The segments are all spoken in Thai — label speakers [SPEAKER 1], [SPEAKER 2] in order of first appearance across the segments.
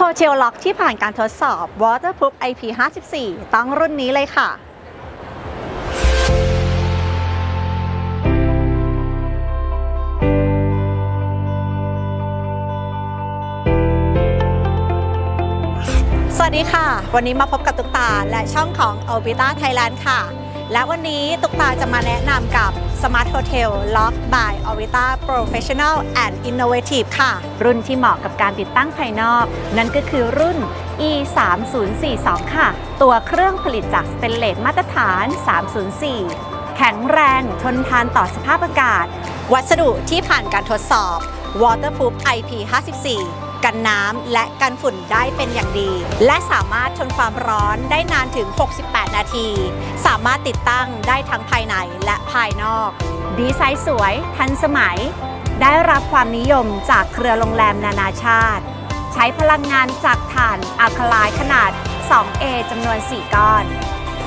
[SPEAKER 1] โฮเทลล็อกที่ผ่านการทดสอบ Waterproof IP54 ต้องรุ่นนี้เลยค่ะสวัสดีค่ะ วันนี้มาพบกับตุ๊กตาและช่องของ o b i t a Thailand ค่ะ และวันนี้ตุ๊กตาจะมาแนะนำกับ Smart Hotel Lock by Orbita Professional and Innovative ค่ะ รุ่นที่เหมาะกับการติดตั้งภายนอก นั่นก็คือรุ่น E 3 0 4 2ค่ะ ตัวเครื่องผลิตจากสเตนเลสมาตรฐาน 304 แข็งแรงทนทานต่อสภาพอากาศ วัสดุที่ผ่านการทดสอบ Waterproof IP54 กันน้ำและกันฝุ่นได้เป็นอย่างดี และสามารถทนความร้อนได้นานถึง 68 นาที สามารถติดตั้งได้ทั้งภายในและภายนอก ดีไซน์สวย ทันสมัย ได้รับความนิยมจากเครือโรงแรมนานาชาติ ใช้พลังงานจากถ่านอะคาไลขนาด 2A จำนวน 4 ก้อน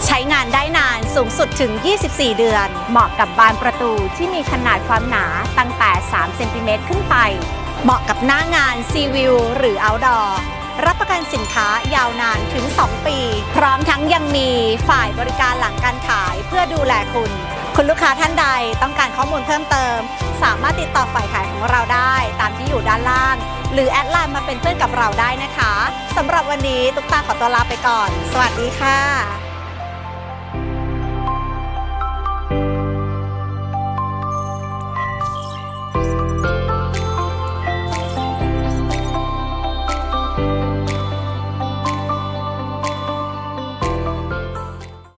[SPEAKER 1] ใช้งานได้นานสูงสุดถึง 24 เดือน เหมาะกับบานประตูที่มีขนาดความหนาตั้งแต่ 3 เซนติเมตรขึ้นไป เหมาะกับหน้างานซีวิวหรือ outdoor รับประกันสินค้ายาวนานถึง 2 ปี พร้อมทั้งยังมีฝ่ายบริการหลังการขายเพื่อดูแลคุณ คุณลูกค้าท่านใดต้องการข้อมูลเพิ่มเติม สามารถติดต่อฝ่ายขายของเราได้ตามที่อยู่ด้านล่าง หรือแอดไลน์มาเป็นเพื่อนกับเราได้นะคะสำหรับวันนี้ตุ๊กตาขอตัวลาไปก่อน สวัสดีค่ะ